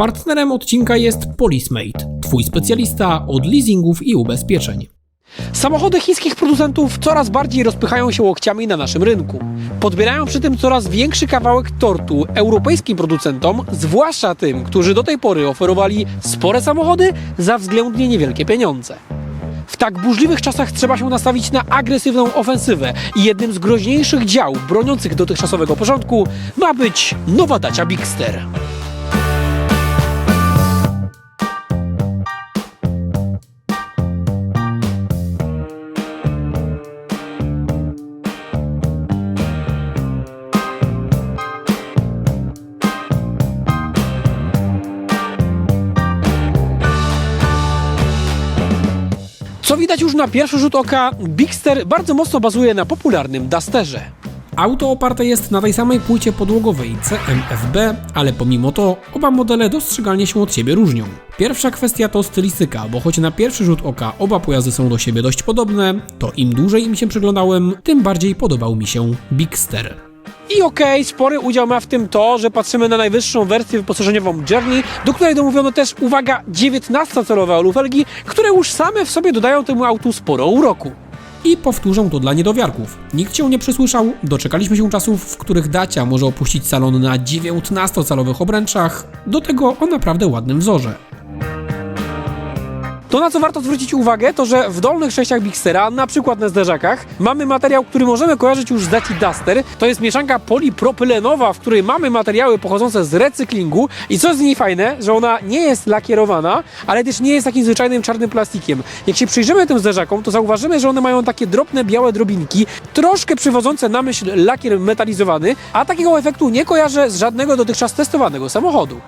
Partnerem odcinka jest Polismate, Twój specjalista od leasingów i ubezpieczeń. Samochody chińskich producentów coraz bardziej rozpychają się łokciami na naszym rynku. Podbierają przy tym coraz większy kawałek tortu europejskim producentom, zwłaszcza tym, którzy do tej pory oferowali spore samochody za względnie niewielkie pieniądze. W tak burzliwych czasach trzeba się nastawić na agresywną ofensywę i jednym z groźniejszych działów broniących dotychczasowego porządku ma być nowa dacia Bigster. Co widać już na pierwszy rzut oka, Bigster bardzo mocno bazuje na popularnym Dusterze. Auto oparte jest na tej samej płycie podłogowej CMFB, ale pomimo to oba modele dostrzegalnie się od siebie różnią. Pierwsza kwestia to stylistyka, bo choć na pierwszy rzut oka oba pojazdy są do siebie dość podobne, to im dłużej im się przyglądałem, tym bardziej podobał mi się Bigster. I okej, spory udział ma w tym to, że patrzymy na najwyższą wersję wyposażeniową Journey, do której domówiono też, uwaga, 19-calowe alufelgi, które już same w sobie dodają temu autu sporo uroku. I powtórzę to dla niedowiarków. Nikt się nie przysłyszał, doczekaliśmy się czasów, w których Dacia może opuścić salon na 19-calowych obręczach, do tego o naprawdę ładnym wzorze. To na co warto zwrócić uwagę, to że w dolnych częściach Bigstera, na przykład na zderzakach, mamy materiał, który możemy kojarzyć już z Daci Duster. To jest mieszanka polipropylenowa, w której mamy materiały pochodzące z recyklingu i co z niej fajne, że ona nie jest lakierowana, ale też nie jest takim zwyczajnym czarnym plastikiem. Jak się przyjrzymy tym zderzakom, to zauważymy, że one mają takie drobne białe drobinki, troszkę przywodzące na myśl lakier metalizowany, a takiego efektu nie kojarzę z żadnego dotychczas testowanego samochodu.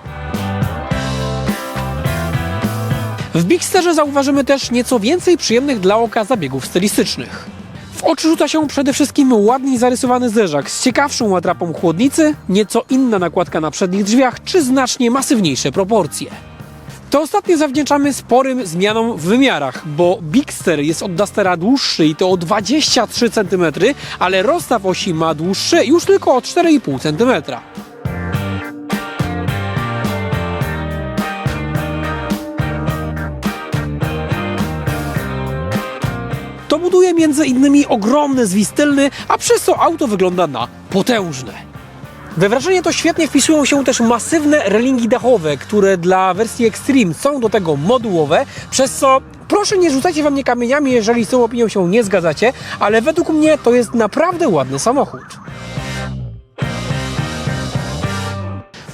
W Bigsterze zauważymy też nieco więcej przyjemnych dla oka zabiegów stylistycznych. W oczy rzuca się przede wszystkim ładniej zarysowany zderzak z ciekawszą atrapą chłodnicy, nieco inna nakładka na przednich drzwiach czy znacznie masywniejsze proporcje. To ostatnie zawdzięczamy sporym zmianom w wymiarach, bo Bigster jest od Dustera dłuższy i to o 23 cm, ale rozstaw osi ma dłuższy już tylko o 4,5 cm. To buduje między innymi ogromny zwis tylny, a przez co auto wygląda na potężne. We wrażenie to świetnie wpisują się też masywne relingi dachowe, które dla wersji Extreme są do tego modułowe, przez co proszę nie rzucajcie we mnie kamieniami, jeżeli z tą opinią się nie zgadzacie, ale według mnie to jest naprawdę ładny samochód.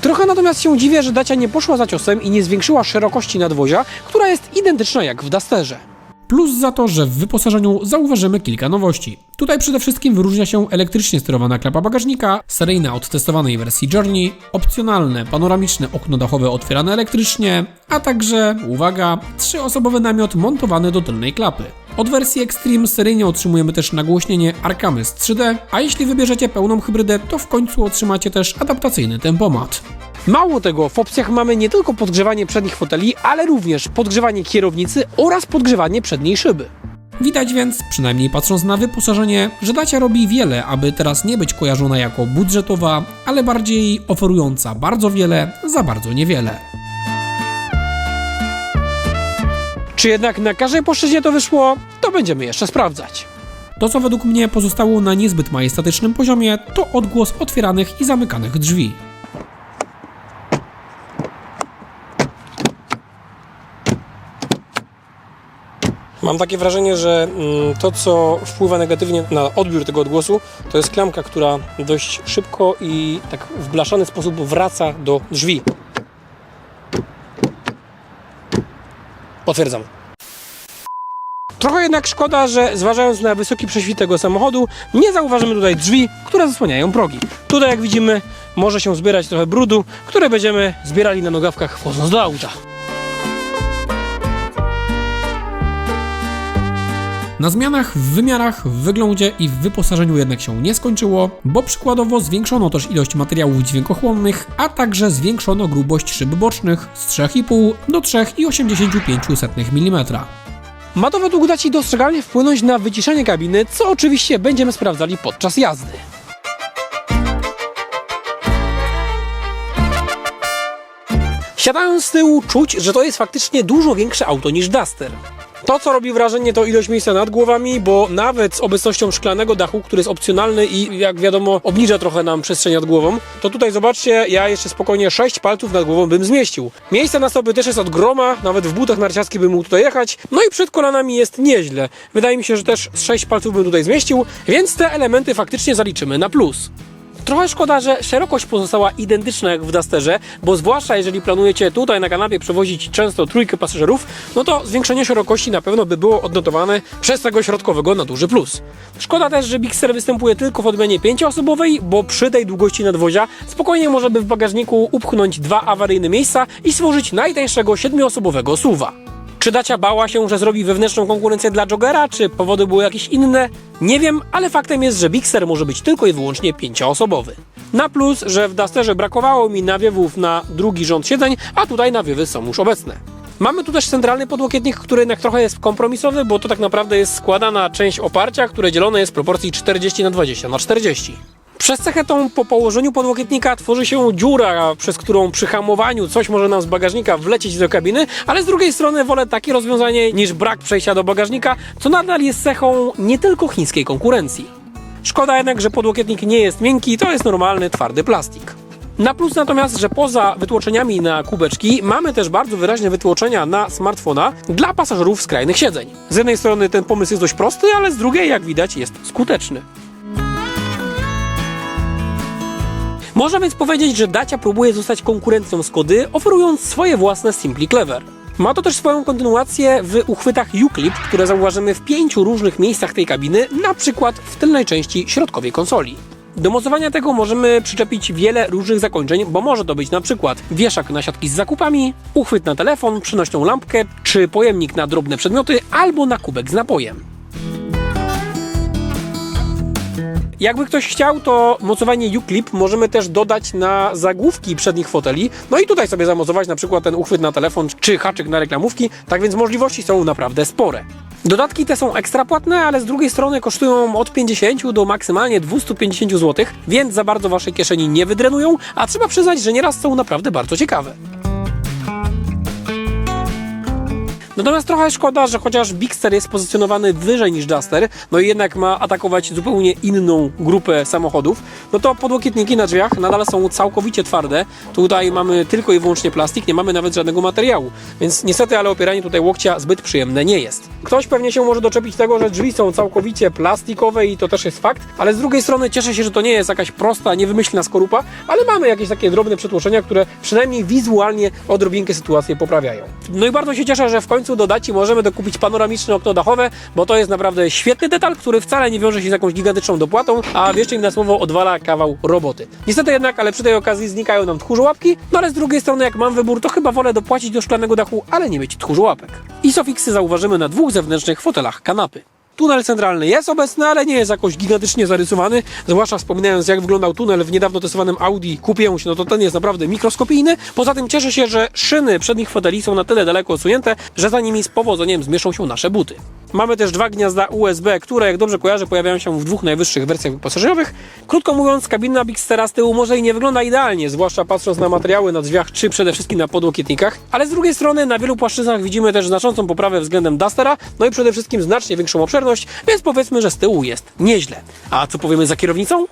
Trochę natomiast się dziwię, że Dacia nie poszła za ciosem i nie zwiększyła szerokości nadwozia, która jest identyczna jak w Dusterze. Plus za to, że w wyposażeniu zauważymy kilka nowości. Tutaj przede wszystkim wyróżnia się elektrycznie sterowana klapa bagażnika, seryjna od testowanej wersji Journey, opcjonalne panoramiczne okno dachowe otwierane elektrycznie, a także, uwaga, trzyosobowy namiot montowany do tylnej klapy. Od wersji Extreme seryjnie otrzymujemy też nagłośnienie Arcames 3D, a jeśli wybierzecie pełną hybrydę, to w końcu otrzymacie też adaptacyjny tempomat. Mało tego, w opcjach mamy nie tylko podgrzewanie przednich foteli, ale również podgrzewanie kierownicy oraz podgrzewanie przedniej szyby. Widać więc, przynajmniej patrząc na wyposażenie, że Dacia robi wiele, aby teraz nie być kojarzona jako budżetowa, ale bardziej oferująca bardzo wiele za bardzo niewiele. Czy jednak na każdej płaszczyźnie to wyszło, to będziemy jeszcze sprawdzać. To, co według mnie pozostało na niezbyt majestatycznym poziomie, to odgłos otwieranych i zamykanych drzwi. Mam takie wrażenie, że mm, to, co wpływa negatywnie na odbiór tego odgłosu, to jest klamka, która dość szybko i tak w blaszany sposób wraca do drzwi. Potwierdzam. Trochę jednak szkoda, że zważając na wysoki prześwit tego samochodu, nie zauważymy tutaj drzwi, które zasłaniają progi. Tutaj, jak widzimy, może się zbierać trochę brudu, które będziemy zbierali na nogawkach wchodząc do auta. Na zmianach w wymiarach, w wyglądzie i w wyposażeniu jednak się nie skończyło, bo przykładowo zwiększono też ilość materiałów dźwiękochłonnych, a także zwiększono grubość szyb bocznych z 3,5 do 3,85 mm. Ma to według Daci dostrzegalnie wpłynąć na wyciszenie kabiny, co oczywiście będziemy sprawdzali podczas jazdy. Siadając z tyłu czuć, że to jest faktycznie dużo większe auto niż Duster. To, co robi wrażenie, to ilość miejsca nad głowami, bo nawet z obecnością szklanego dachu, który jest opcjonalny i jak wiadomo obniża trochę nam przestrzeń nad głową, to tutaj zobaczcie, ja jeszcze spokojnie 6 palców nad głową bym zmieścił. Miejsce na sobie też jest od groma, nawet w butach narciarskich bym mógł tutaj jechać, no i przed kolanami jest nieźle. Wydaje mi się, że też z 6 palców bym tutaj zmieścił, więc te elementy faktycznie zaliczymy na plus. Trochę szkoda, że szerokość pozostała identyczna jak w Dusterze, bo zwłaszcza jeżeli planujecie tutaj na kanapie przewozić często trójkę pasażerów, no to zwiększenie szerokości na pewno by było odnotowane przez tego środkowego na duży plus. Szkoda też, że Bigster występuje tylko w odmianie pięcioosobowej, bo przy tej długości nadwozia spokojnie może by w bagażniku upchnąć dwa awaryjne miejsca i stworzyć najtańszego siedmioosobowego suwa. Czy Dacia bała się, że zrobi wewnętrzną konkurencję dla Jogera, czy powody były jakieś inne? Nie wiem, ale faktem jest, że Bigster może być tylko i wyłącznie pięcioosobowy. Na plus, że w Dusterze brakowało mi nawiewów na drugi rząd siedzeń, a tutaj nawiewy są już obecne. Mamy tu też centralny podłokietnik, który jednak trochę jest kompromisowy, bo to tak naprawdę jest składana część oparcia, które dzielone jest w proporcji 40 na 20 na 40. Przez cechę tą po położeniu podłokietnika tworzy się dziura, przez którą przy hamowaniu coś może nam z bagażnika wlecieć do kabiny, ale z drugiej strony wolę takie rozwiązanie niż brak przejścia do bagażnika, co nadal jest cechą nie tylko chińskiej konkurencji. Szkoda jednak, że podłokietnik nie jest miękki, to jest normalny, twardy plastik. Na plus natomiast, że poza wytłoczeniami na kubeczki mamy też bardzo wyraźne wytłoczenia na smartfona dla pasażerów skrajnych siedzeń. Z jednej strony ten pomysł jest dość prosty, ale z drugiej, jak widać, jest skuteczny. Można więc powiedzieć, że Dacia próbuje zostać konkurencją Skody, oferując swoje własne Simply Clever. Ma to też swoją kontynuację w uchwytach U-Clip, które zauważymy w pięciu różnych miejscach tej kabiny, na przykład w tylnej części środkowej konsoli. Do mocowania tego możemy przyczepić wiele różnych zakończeń, bo może to być na przykład wieszak na siatki z zakupami, uchwyt na telefon, przynośną lampkę, czy pojemnik na drobne przedmioty, albo na kubek z napojem. Jakby ktoś chciał, to mocowanie U-Clip możemy też dodać na zagłówki przednich foteli. No i tutaj sobie zamocować na przykład ten uchwyt na telefon czy haczyk na reklamówki. Tak więc możliwości są naprawdę spore. Dodatki te są ekstra płatne, ale z drugiej strony kosztują od 50 do maksymalnie 250 zł, więc za bardzo waszej kieszeni nie wydrenują, a trzeba przyznać, że nieraz są naprawdę bardzo ciekawe. Natomiast trochę szkoda, że chociaż Bigster jest pozycjonowany wyżej niż Duster, no i jednak ma atakować zupełnie inną grupę samochodów, no to podłokietniki na drzwiach nadal są całkowicie twarde. Tutaj mamy tylko i wyłącznie plastik, nie mamy nawet żadnego materiału, więc niestety, ale opieranie tutaj łokcia zbyt przyjemne nie jest. Ktoś pewnie się może doczepić tego, że drzwi są całkowicie plastikowe i to też jest fakt, ale z drugiej strony cieszę się, że to nie jest jakaś prosta, niewymyślna skorupa, ale mamy jakieś takie drobne przetłoczenia, które przynajmniej wizualnie odrobinkę sytuację poprawiają. No i bardzo się cieszę, że w końcu do Daci możemy dokupić panoramiczne okno dachowe, bo to jest naprawdę świetny detal, który wcale nie wiąże się z jakąś gigantyczną dopłatą, a wierzcie mi na słowo odwala kawał roboty. Niestety jednak, ale przy tej okazji znikają nam tchórzołapki, no ale z drugiej strony jak mam wybór, to chyba wolę dopłacić do szklanego dachu, ale nie mieć tchórzołapek. Isofixy zauważymy na dwóch zewnętrznych fotelach kanapy. Tunel centralny jest obecny, ale nie jest jakoś gigantycznie zarysowany. Zwłaszcza wspominając, jak wyglądał tunel w niedawno testowanym Audi Q5, no to ten jest naprawdę mikroskopijny. Poza tym cieszę się, że szyny przednich foteli są na tyle daleko odsunięte, że za nimi z powodzeniem zmieszczą się nasze buty. Mamy też dwa gniazda USB, które, jak dobrze kojarzę, pojawiają się w dwóch najwyższych wersjach wyposażeniowych. Krótko mówiąc, kabina Bigstera z tyłu może i nie wygląda idealnie, zwłaszcza patrząc na materiały na drzwiach, czy przede wszystkim na podłokietnikach, ale z drugiej strony na wielu płaszczyznach widzimy też znaczącą poprawę względem Dustera, no i przede wszystkim znacznie większą obszerność, więc powiedzmy, że z tyłu jest nieźle. A co powiemy za kierownicą?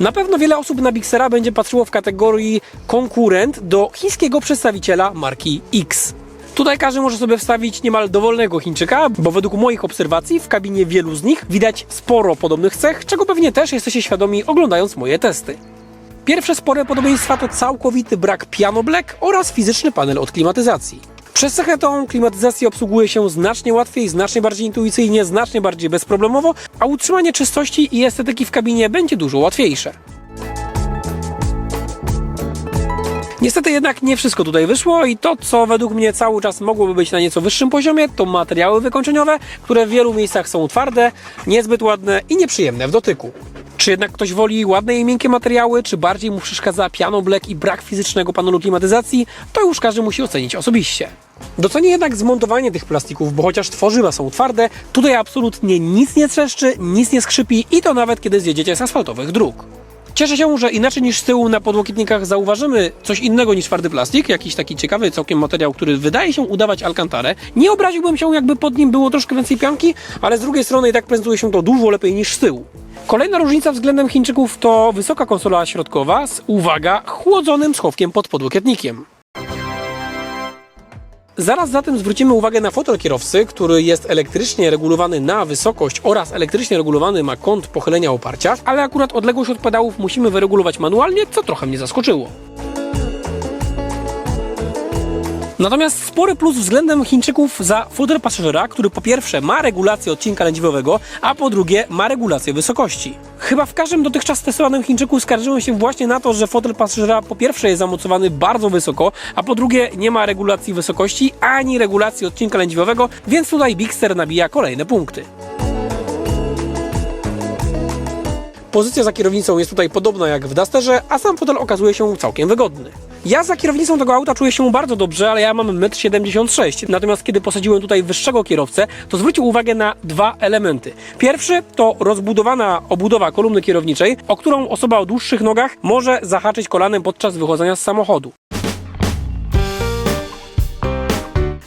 Na pewno wiele osób na Bixera będzie patrzyło w kategorii konkurent do chińskiego przedstawiciela marki X. Tutaj każdy może sobie wstawić niemal dowolnego Chińczyka, bo według moich obserwacji w kabinie wielu z nich widać sporo podobnych cech, czego pewnie też jesteście świadomi oglądając moje testy. Pierwsze spore podobieństwa to całkowity brak piano black oraz fizyczny panel od klimatyzacji. Przez cechę tą klimatyzację obsługuje się znacznie łatwiej, znacznie bardziej intuicyjnie, znacznie bardziej bezproblemowo, a utrzymanie czystości i estetyki w kabinie będzie dużo łatwiejsze. Niestety jednak nie wszystko tutaj wyszło i to, co według mnie cały czas mogłoby być na nieco wyższym poziomie, to materiały wykończeniowe, które w wielu miejscach są twarde, niezbyt ładne i nieprzyjemne w dotyku. Czy jednak ktoś woli ładne i miękkie materiały, czy bardziej mu przeszkadza piano black i brak fizycznego panelu klimatyzacji, to już każdy musi ocenić osobiście. Docenię jednak zmontowanie tych plastików, bo chociaż tworzywa są twarde, tutaj absolutnie nic nie trzeszczy, nic nie skrzypi i to nawet kiedy zjedziecie z asfaltowych dróg. Cieszę się, że inaczej niż z tyłu na podłokietnikach zauważymy coś innego niż twardy plastik, jakiś taki ciekawy całkiem materiał, który wydaje się udawać alkantarę. Nie obraziłbym się, jakby pod nim było troszkę więcej pianki, ale z drugiej strony i tak prezentuje się to dużo lepiej niż z tyłu. Kolejna różnica względem Chińczyków to wysoka konsola środkowa z, uwaga, chłodzonym schowkiem pod podłokietnikiem. Zaraz zatem zwrócimy uwagę na fotel kierowcy, który jest elektrycznie regulowany na wysokość oraz elektrycznie regulowany ma kąt pochylenia oparcia, ale akurat odległość od pedałów musimy wyregulować manualnie, co trochę mnie zaskoczyło. Natomiast spory plus względem Chińczyków za fotel pasażera, który po pierwsze ma regulację odcinka lędźwiowego, a po drugie ma regulację wysokości. Chyba w każdym dotychczas testowanym Chińczyku skarżyłem się właśnie na to, że fotel pasażera po pierwsze jest zamocowany bardzo wysoko, a po drugie nie ma regulacji wysokości ani regulacji odcinka lędźwiowego, więc tutaj Bigster nabija kolejne punkty. Pozycja za kierownicą jest tutaj podobna jak w Dusterze, a sam fotel okazuje się całkiem wygodny. Ja za kierownicą tego auta czuję się bardzo dobrze, ale ja mam 1,76 m. Natomiast kiedy posadziłem tutaj wyższego kierowcę, to zwrócił uwagę na dwa elementy. Pierwszy to rozbudowana obudowa kolumny kierowniczej, o którą osoba o dłuższych nogach może zahaczyć kolanem podczas wychodzenia z samochodu.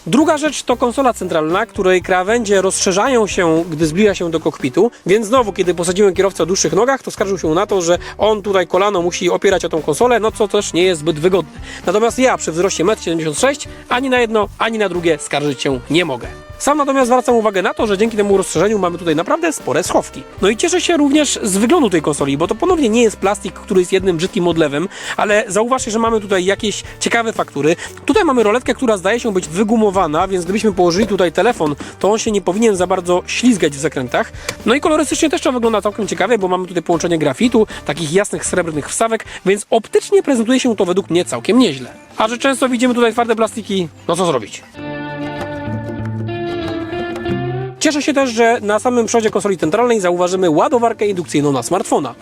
Druga rzecz to konsola centralna, której krawędzie rozszerzają się, gdy zbliża się do kokpitu, więc znowu, kiedy posadziłem kierowcę o dłuższych nogach, to skarżył się na to, że on tutaj kolano musi opierać o tą konsolę, no co też nie jest zbyt wygodne. Natomiast ja przy wzroście 1,76 m ani na jedno, ani na drugie skarżyć się nie mogę. Sam natomiast zwracam uwagę na to, że dzięki temu rozszerzeniu mamy tutaj naprawdę spore schowki. No i cieszę się również z wyglądu tej konsoli, bo to ponownie nie jest plastik, który jest jednym brzydkim odlewem, ale zauważcie, że mamy tutaj jakieś ciekawe faktury. Tutaj mamy roletkę, która zdaje się być wygumowana, więc gdybyśmy położyli tutaj telefon, to on się nie powinien za bardzo ślizgać w zakrętach. No i kolorystycznie też to wygląda całkiem ciekawie, bo mamy tutaj połączenie grafitu, takich jasnych srebrnych wstawek, więc optycznie prezentuje się to według mnie całkiem nieźle. A że często widzimy tutaj twarde plastiki, no co zrobić? Cieszę się też, że na samym przodzie konsoli centralnej zauważymy ładowarkę indukcyjną na smartfona.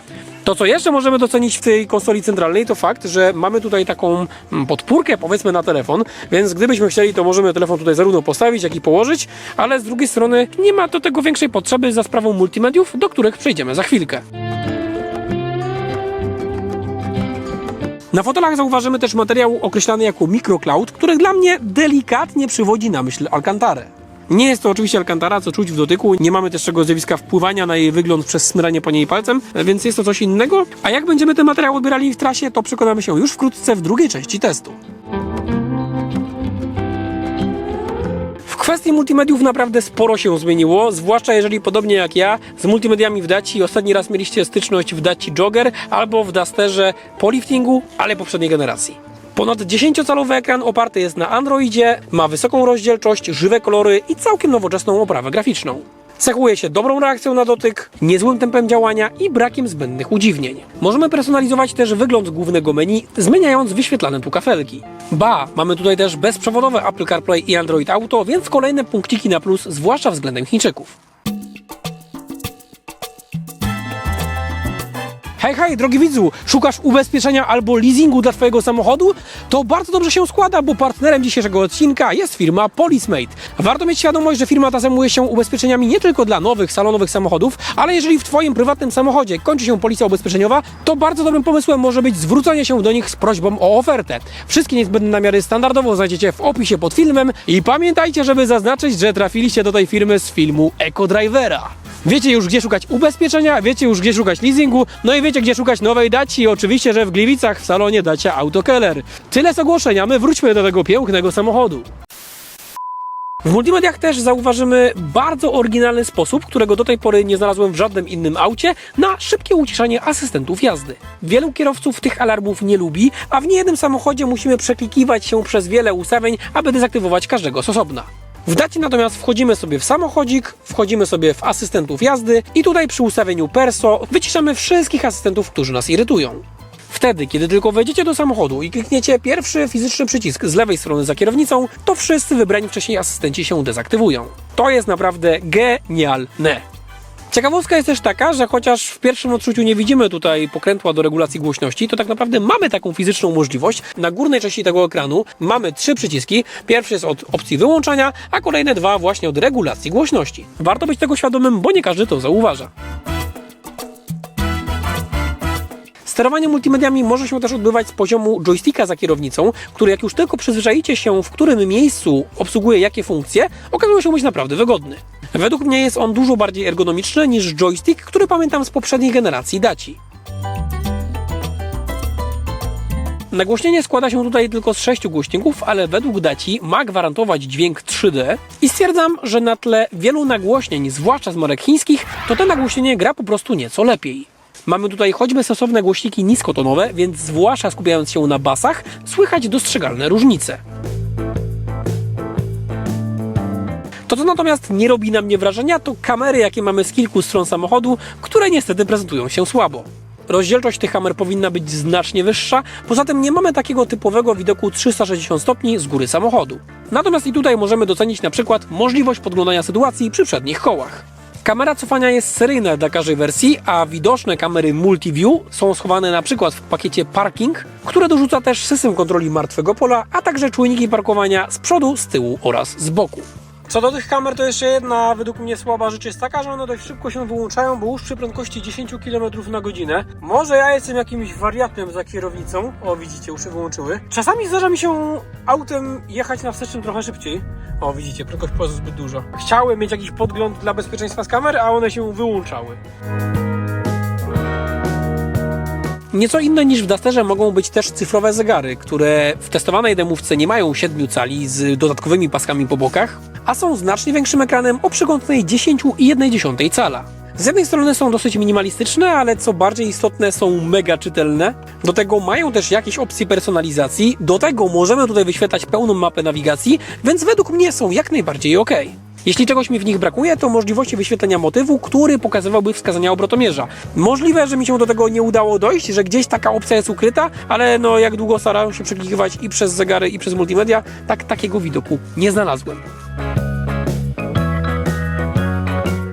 To, co jeszcze możemy docenić w tej konsoli centralnej, to fakt, że mamy tutaj taką mm, podpórkę, powiedzmy, na telefon, więc gdybyśmy chcieli, to możemy telefon tutaj zarówno postawić, jak i położyć, ale z drugiej strony nie ma do tego większej potrzeby za sprawą multimediów, do których przejdziemy za chwilkę. Na fotelach zauważymy też materiał określany jako microcloud, który dla mnie delikatnie przywodzi na myśl Alcantarę. Nie jest to oczywiście Alcantara, co czuć w dotyku. Nie mamy też tego zjawiska wpływania na jej wygląd przez smyranie po niej palcem, więc jest to coś innego. A jak będziemy ten materiał odbierali w trasie, to przekonamy się już wkrótce w drugiej części testu. W kwestii multimediów naprawdę sporo się zmieniło, zwłaszcza jeżeli podobnie jak ja z multimediami w Daci ostatni raz mieliście styczność w Daci Jogger albo w Dusterze po liftingu, ale poprzedniej generacji. Ponad 10-calowy ekran oparty jest na Androidzie, ma wysoką rozdzielczość, żywe kolory i całkiem nowoczesną oprawę graficzną. Cechuje się dobrą reakcją na dotyk, niezłym tempem działania i brakiem zbędnych udziwnień. Możemy personalizować też wygląd głównego menu, zmieniając wyświetlane tu kafelki. Ba, mamy tutaj też bezprzewodowe Apple CarPlay i Android Auto, więc kolejne punkciki na plus, zwłaszcza względem Chińczyków. Hej, hej, drogi widzu, szukasz ubezpieczenia albo leasingu dla Twojego samochodu? To bardzo dobrze się składa, bo partnerem dzisiejszego odcinka jest firma Policemate. Warto mieć świadomość, że firma ta zajmuje się ubezpieczeniami nie tylko dla nowych, salonowych samochodów, ale jeżeli w Twoim prywatnym samochodzie kończy się policja ubezpieczeniowa, to bardzo dobrym pomysłem może być zwrócenie się do nich z prośbą o ofertę. Wszystkie niezbędne namiary standardowo znajdziecie w opisie pod filmem i pamiętajcie, żeby zaznaczyć, że trafiliście do tej firmy z filmu Eco Drivera. Wiecie już gdzie szukać ubezpieczenia, wiecie już gdzie szukać leasingu, no i wiecie gdzie szukać nowej daci i oczywiście, że w Gliwicach w salonie dacia Autokeller. Tyle z ogłoszenia, my wróćmy do tego pięknego samochodu. W multimediach też zauważymy bardzo oryginalny sposób, którego do tej pory nie znalazłem w żadnym innym aucie, na szybkie uciszanie asystentów jazdy. Wielu kierowców tych alarmów nie lubi, a w niejednym samochodzie musimy przeklikiwać się przez wiele ustawień, aby dezaktywować każdego z osobna. W dacie natomiast wchodzimy sobie w samochodzik, wchodzimy sobie w asystentów jazdy i tutaj przy ustawieniu perso wyciszamy wszystkich asystentów, którzy nas irytują. Wtedy, kiedy tylko wejdziecie do samochodu i klikniecie pierwszy fizyczny przycisk z lewej strony za kierownicą, to wszyscy wybrani wcześniej asystenci się dezaktywują. To jest naprawdę genialne. Ciekawostka jest też taka, że chociaż w pierwszym odczuciu nie widzimy tutaj pokrętła do regulacji głośności, to tak naprawdę mamy taką fizyczną możliwość. Na górnej części tego ekranu mamy trzy przyciski. Pierwszy jest od opcji wyłączania, a kolejne dwa właśnie od regulacji głośności. Warto być tego świadomym, bo nie każdy to zauważa. Sterowanie multimediami może się też odbywać z poziomu joysticka za kierownicą, który jak już tylko przyzwyczajicie się, w którym miejscu obsługuje jakie funkcje, okazuje się być naprawdę wygodny. Według mnie jest on dużo bardziej ergonomiczny niż joystick, który pamiętam z poprzedniej generacji Daci. Nagłośnienie składa się tutaj tylko z sześciu głośników, ale według Daci ma gwarantować dźwięk 3D i stwierdzam, że na tle wielu nagłośnień, zwłaszcza z marek chińskich, to to nagłośnienie gra po prostu nieco lepiej. Mamy tutaj choćby stosowne głośniki niskotonowe, więc zwłaszcza skupiając się na basach, słychać dostrzegalne różnice. To, co natomiast nie robi na mnie wrażenia, to kamery, jakie mamy z kilku stron samochodu, które niestety prezentują się słabo. Rozdzielczość tych kamer powinna być znacznie wyższa, poza tym nie mamy takiego typowego widoku 360 stopni z góry samochodu. Natomiast i tutaj możemy docenić na przykład możliwość podglądania sytuacji przy przednich kołach. Kamera cofania jest seryjna dla każdej wersji, a widoczne kamery Multiview są schowane na przykład w pakiecie Parking, które dorzuca też system kontroli martwego pola, a także czujniki parkowania z przodu, z tyłu oraz z boku. Co do tych kamer, to jeszcze jedna według mnie słaba rzecz jest taka, że one dość szybko się wyłączają, bo już przy prędkości 10 km na godzinę. Może ja jestem jakimś wariatem za kierownicą. O, widzicie, już się wyłączyły. Czasami zdarza mi się autem jechać na wstecznym trochę szybciej. O, widzicie, prędkość była zbyt duża. Chciałem mieć jakiś podgląd dla bezpieczeństwa z kamer, a one się wyłączały. Nieco inne niż w Dusterze mogą być też cyfrowe zegary, które w testowanej demówce nie mają 7 cali z dodatkowymi paskami po bokach, a są znacznie większym ekranem o przykątnej 10,1 cala. Z jednej strony są dosyć minimalistyczne, ale co bardziej istotne są mega czytelne. Do tego mają też jakieś opcje personalizacji, do tego możemy tutaj wyświetlać pełną mapę nawigacji, więc według mnie są jak najbardziej ok. Jeśli czegoś mi w nich brakuje, to możliwości wyświetlenia motywu, który pokazywałby wskazania obrotomierza. Możliwe, że mi się do tego nie udało dojść, że gdzieś taka opcja jest ukryta, ale no jak długo starałem się przeklikiwać i przez zegary, i przez multimedia, tak takiego widoku nie znalazłem.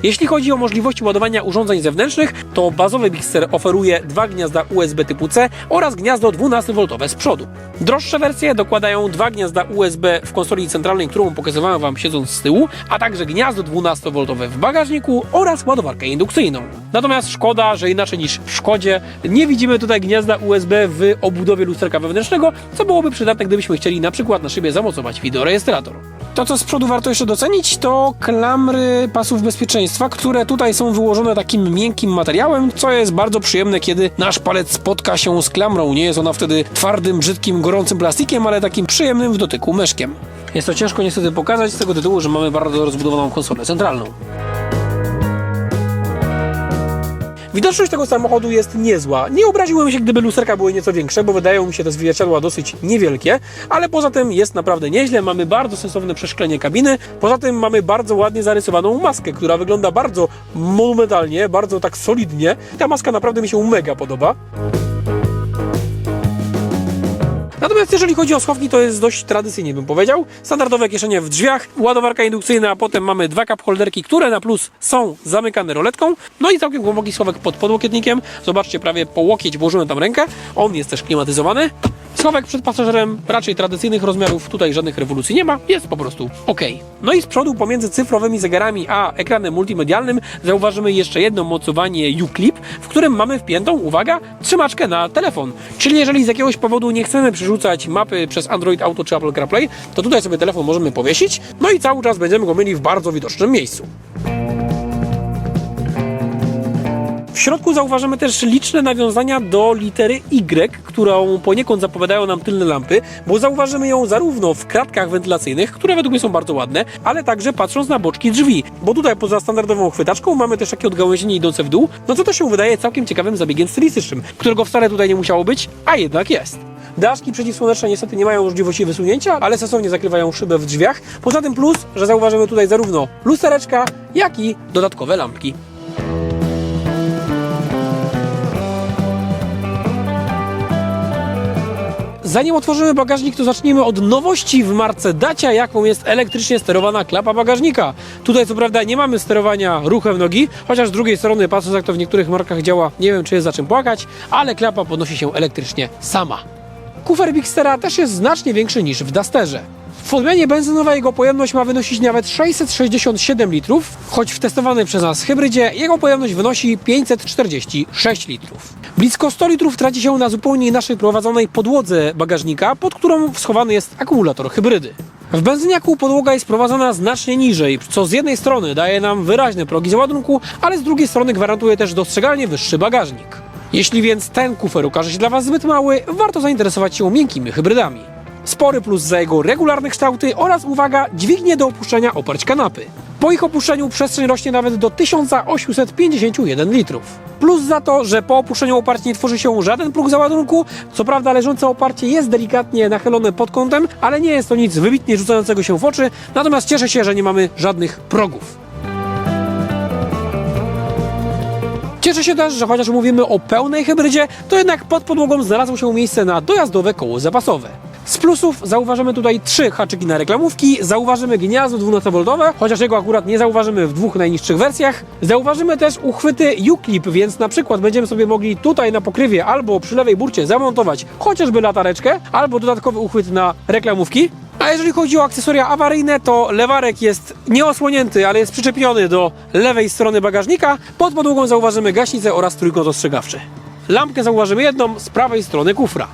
Jeśli chodzi o możliwości ładowania urządzeń zewnętrznych, to bazowy Bixer oferuje dwa gniazda USB typu C oraz gniazdo 12V z przodu. Droższe wersje dokładają dwa gniazda USB w konsoli centralnej, którą pokazywałem Wam siedząc z tyłu, a także gniazdo 12V w bagażniku oraz ładowarkę indukcyjną. Natomiast szkoda, że inaczej niż w Szkodzie nie widzimy tutaj gniazda USB w obudowie lusterka wewnętrznego, co byłoby przydatne, gdybyśmy chcieli na przykład na szybie zamocować wideorejestrator. To, co z przodu warto jeszcze docenić, to klamry pasów bezpieczeństwa, które tutaj są wyłożone takim miękkim materiałem, co jest bardzo przyjemne, kiedy nasz palec spotka się z klamrą. Nie jest ona wtedy twardym, brzydkim, gorącym plastikiem, ale takim przyjemnym w dotyku myszkiem. Jest to ciężko niestety pokazać z tego tytułu, że mamy bardzo rozbudowaną konsolę centralną. Widoczność tego samochodu jest niezła. Nie obraziłem się, gdyby lusterka były nieco większe, bo wydają mi się te zwierciadła dosyć niewielkie, ale poza tym jest naprawdę nieźle. Mamy bardzo sensowne przeszklenie kabiny. Poza tym mamy bardzo ładnie zarysowaną maskę, która wygląda bardzo monumentalnie, bardzo tak solidnie. Ta maska naprawdę mi się mega podoba. Natomiast jeżeli chodzi o schowki, to jest dość tradycyjnie bym powiedział. Standardowe kieszenie w drzwiach, ładowarka indukcyjna, a potem mamy dwa cup holderki, które na plus są zamykane roletką. No i całkiem głęboki schowek pod podłokietnikiem. Zobaczcie, prawie po łokieć włożyłem tam rękę. On jest też klimatyzowany. Schowek przed pasażerem raczej tradycyjnych rozmiarów, tutaj żadnych rewolucji nie ma, jest po prostu ok. No i z przodu pomiędzy cyfrowymi zegarami a ekranem multimedialnym zauważymy jeszcze jedno mocowanie U-Clip, w którym mamy wpiętą, uwaga, trzymaczkę na telefon. Czyli jeżeli z jakiegoś powodu nie chcemy przerzucać mapy przez Android Auto czy Apple CarPlay, to tutaj sobie telefon możemy powiesić, no i cały czas będziemy go mieli w bardzo widocznym miejscu. W środku zauważymy też liczne nawiązania do litery Y, którą poniekąd zapowiadają nam tylne lampy, bo zauważymy ją zarówno w kratkach wentylacyjnych, które według mnie są bardzo ładne, ale także patrząc na boczki drzwi, bo tutaj poza standardową chwytaczką mamy też takie odgałęzienie idące w dół, no co to się wydaje całkiem ciekawym zabiegiem stylistycznym, którego wcale tutaj nie musiało być, a jednak jest. Daszki przeciwsłoneczne niestety nie mają możliwości wysunięcia, ale sensownie zakrywają szybę w drzwiach. Poza tym plus, że zauważymy tutaj zarówno lustereczka, jak i dodatkowe lampki. zanim otworzymy bagażnik, to zacznijmy od nowości w marce Dacia, jaką jest elektrycznie sterowana klapa bagażnika. Tutaj co prawda nie mamy sterowania ruchem nogi, chociaż z drugiej strony, patrząc jak to w niektórych markach działa, nie wiem czy jest za czym płakać, ale klapa podnosi się elektrycznie sama. Kufer Bigstera też jest znacznie większy niż w Dusterze. W odmianie benzynowej jego pojemność ma wynosić nawet 667 litrów, choć w testowanej przez nas hybrydzie jego pojemność wynosi 546 litrów. Blisko 100 litrów traci się na zupełnie inaczej prowadzonej podłodze bagażnika, pod którą schowany jest akumulator hybrydy. W benzyniaku podłoga jest prowadzona znacznie niżej, co z jednej strony daje nam wyraźne progi załadunku, ale z drugiej strony gwarantuje też dostrzegalnie wyższy bagażnik. Jeśli więc ten kufer okaże się dla Was zbyt mały, warto zainteresować się miękkimi hybrydami. Spory plus za jego regularne kształty oraz, uwaga, dźwignie do opuszczenia oparć kanapy. Po ich opuszczeniu przestrzeń rośnie nawet do 1851 litrów. Plus za to, że po opuszczeniu oparcia nie tworzy się żaden próg załadunku. Co prawda leżące oparcie jest delikatnie nachylone pod kątem, ale nie jest to nic wybitnie rzucającego się w oczy, natomiast cieszę się, że nie mamy żadnych progów. Cieszę się też, że chociaż mówimy o pełnej hybrydzie, to jednak pod podłogą znalazło się miejsce na dojazdowe koło zapasowe. Z plusów zauważymy tutaj trzy haczyki na reklamówki, zauważymy gniazdo 12V, chociaż jego akurat nie zauważymy w dwóch najniższych wersjach. Zauważymy też uchwyty U-clip, więc na przykład będziemy sobie mogli tutaj na pokrywie albo przy lewej burcie zamontować chociażby latareczkę, albo dodatkowy uchwyt na reklamówki. A jeżeli chodzi o akcesoria awaryjne, to lewarek jest nieosłonięty, ale jest przyczepiony do lewej strony bagażnika. Pod podłogą zauważymy gaśnicę oraz trójkąt ostrzegawczy. Lampkę zauważymy jedną z prawej strony kufra.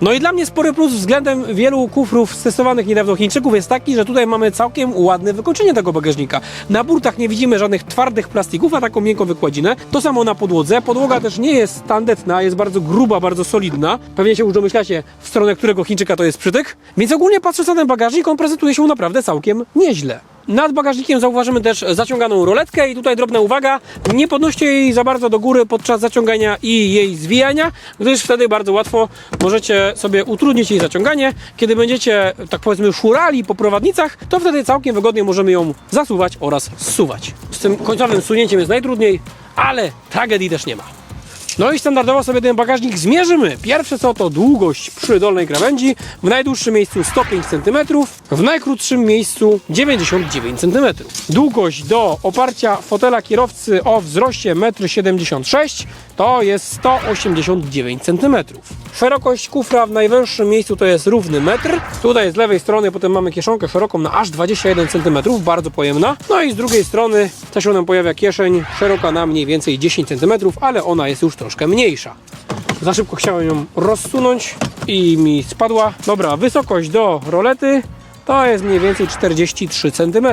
No i dla mnie spory plus względem wielu kufrów testowanych niedawno Chińczyków jest taki, że tutaj mamy całkiem ładne wykończenie tego bagażnika. Na burtach nie widzimy żadnych twardych plastików, a taką miękką wykładzinę. To samo na podłodze. Podłoga też nie jest tandetna, jest bardzo gruba, bardzo solidna. Pewnie się już domyślacie, w stronę którego Chińczyka to jest przytyk. Więc ogólnie patrząc na ten bagażnik, on prezentuje się naprawdę całkiem nieźle. Nad bagażnikiem zauważymy też zaciąganą roletkę i tutaj drobna uwaga, nie podnoście jej za bardzo do góry podczas zaciągania i jej zwijania, gdyż wtedy bardzo łatwo możecie sobie utrudnić jej zaciąganie. Kiedy będziecie, tak powiedzmy, szurali po prowadnicach, to wtedy całkiem wygodnie możemy ją zasuwać oraz zsuwać. Z tym końcowym sunięciem jest najtrudniej, ale tragedii też nie ma. No i standardowo sobie ten bagażnik zmierzymy. Pierwsze co to długość przy dolnej krawędzi, w najdłuższym miejscu 105 cm, w najkrótszym miejscu 99 cm. Długość do oparcia fotela kierowcy o wzroście 1,76 m to jest 189 cm. Szerokość kufra w najwyższym miejscu to jest równy metr. Tutaj z lewej strony potem mamy kieszonkę szeroką na aż 21 cm, bardzo pojemna. No i z drugiej strony też nam pojawia kieszeń szeroka na mniej więcej 10 cm, ale ona jest już troszkę mniejsza. Za szybko chciałem ją rozsunąć i mi spadła. Dobra, wysokość do rolety to jest mniej więcej 43 cm.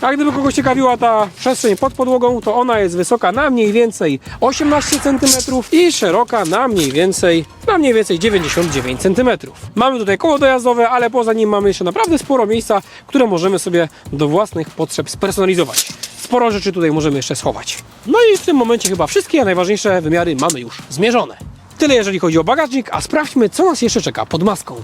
A gdyby kogoś ciekawiła ta przestrzeń pod podłogą, to ona jest wysoka na mniej więcej 18 cm i szeroka na mniej więcej na mniej więcej 99 cm. Mamy tutaj koło dojazdowe, ale poza nim mamy jeszcze naprawdę sporo miejsca, które możemy sobie do własnych potrzeb spersonalizować. Sporo rzeczy tutaj możemy jeszcze schować. No i w tym momencie chyba wszystkie najważniejsze wymiary mamy już zmierzone. Tyle jeżeli chodzi o bagażnik, a sprawdźmy co nas jeszcze czeka pod maską.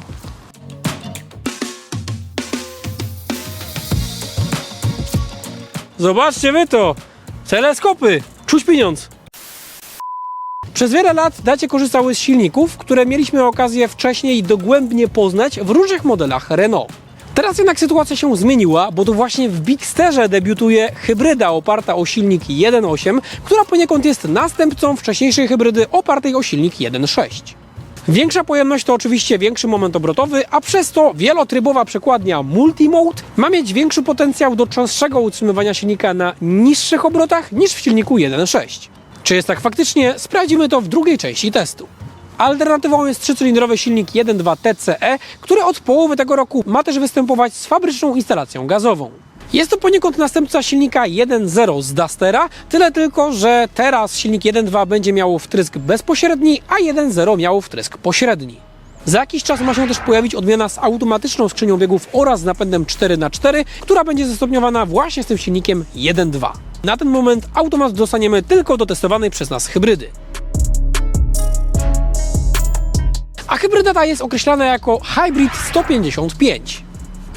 Zobaczcie wy to! Teleskopy! Czuć pieniądz! Przez wiele lat dacie korzystały z silników, które mieliśmy okazję wcześniej dogłębnie poznać w różnych modelach Renault. Teraz jednak sytuacja się zmieniła, bo to właśnie w Bigsterze debiutuje hybryda oparta o silnik 1.8, która poniekąd jest następcą wcześniejszej hybrydy opartej o silnik 1.6. Większa pojemność to oczywiście większy moment obrotowy, a przez to wielotrybowa przekładnia Multimode ma mieć większy potencjał do częstszego utrzymywania silnika na niższych obrotach niż w silniku 1.6. Czy jest tak faktycznie? Sprawdzimy to w drugiej części testu. Alternatywą jest trzycylindrowy silnik 1.2 TCE, który od połowy tego roku ma też występować z fabryczną instalacją gazową. Jest to poniekąd następca silnika 1.0 z Dustera, tyle tylko, że teraz silnik 1.2 będzie miał wtrysk bezpośredni, a 1.0 miał wtrysk pośredni. Za jakiś czas ma się też pojawić odmiana z automatyczną skrzynią biegów oraz z napędem 4x4, która będzie zestopniowana właśnie z tym silnikiem 1.2. Na ten moment automat dostaniemy tylko do testowanej przez nas hybrydy. A hybryda ta jest określana jako Hybrid 155.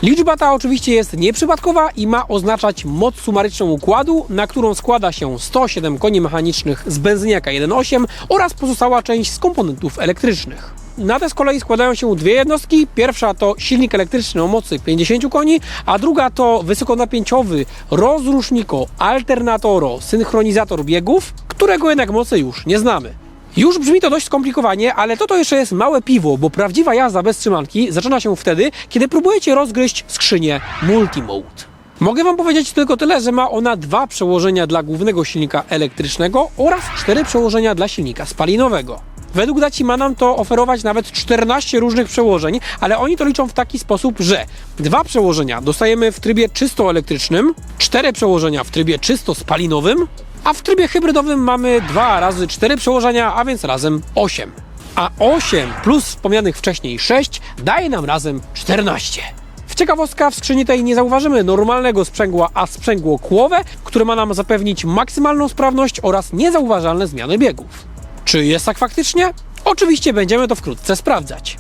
Liczba ta oczywiście jest nieprzypadkowa i ma oznaczać moc sumaryczną układu, na którą składa się 107 koni mechanicznych z benzyniaka 1.8 oraz pozostała część z komponentów elektrycznych. Na te z kolei składają się dwie jednostki. Pierwsza to silnik elektryczny o mocy 50 koni, a druga to wysokonapięciowy rozruszniko alternatoro synchronizator biegów, którego jednak mocy już nie znamy. Już brzmi to dość skomplikowanie, ale to to jeszcze jest małe piwo, bo prawdziwa jazda bez trzymanki zaczyna się wtedy, kiedy próbujecie rozgryźć skrzynię Multimode. Mogę Wam powiedzieć tylko tyle, że ma ona dwa przełożenia dla głównego silnika elektrycznego oraz cztery przełożenia dla silnika spalinowego. Według daci ma nam to oferować nawet 14 różnych przełożeń, ale oni to liczą w taki sposób, że dwa przełożenia dostajemy w trybie czysto elektrycznym, cztery przełożenia w trybie czysto spalinowym, a w trybie hybrydowym mamy 2 razy 4 przełożenia, a więc razem 8. A 8 plus wspomnianych wcześniej 6 daje nam razem 14. W ciekawostka w skrzyni tej nie zauważymy normalnego sprzęgła, a sprzęgło kłowe, które ma nam zapewnić maksymalną sprawność oraz niezauważalne zmiany biegów. Czy jest tak faktycznie? Oczywiście będziemy to wkrótce sprawdzać.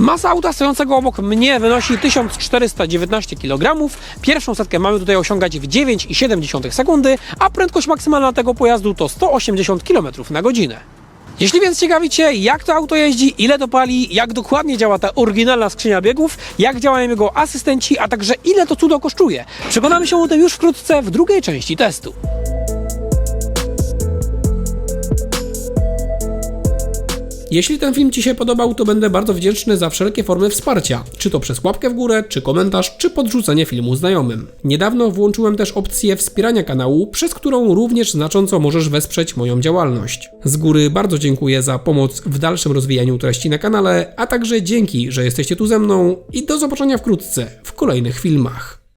Masa auta stojącego obok mnie wynosi 1419 kg. Pierwszą setkę mamy tutaj osiągać w 9,7 sekundy, a prędkość maksymalna tego pojazdu to 180 km na godzinę. Jeśli więc ciekawicie, jak to auto jeździ, ile to pali, jak dokładnie działa ta oryginalna skrzynia biegów, jak działają jego asystenci, a także ile to cudo kosztuje, przekonamy się o tym już wkrótce w drugiej części testu. Jeśli ten film Ci się podobał, to będę bardzo wdzięczny za wszelkie formy wsparcia, czy to przez łapkę w górę, czy komentarz, czy podrzucenie filmu znajomym. Niedawno włączyłem też opcję wspierania kanału, przez którą również znacząco możesz wesprzeć moją działalność. Z góry bardzo dziękuję za pomoc w dalszym rozwijaniu treści na kanale, a także dzięki, że jesteście tu ze mną i do zobaczenia wkrótce w kolejnych filmach.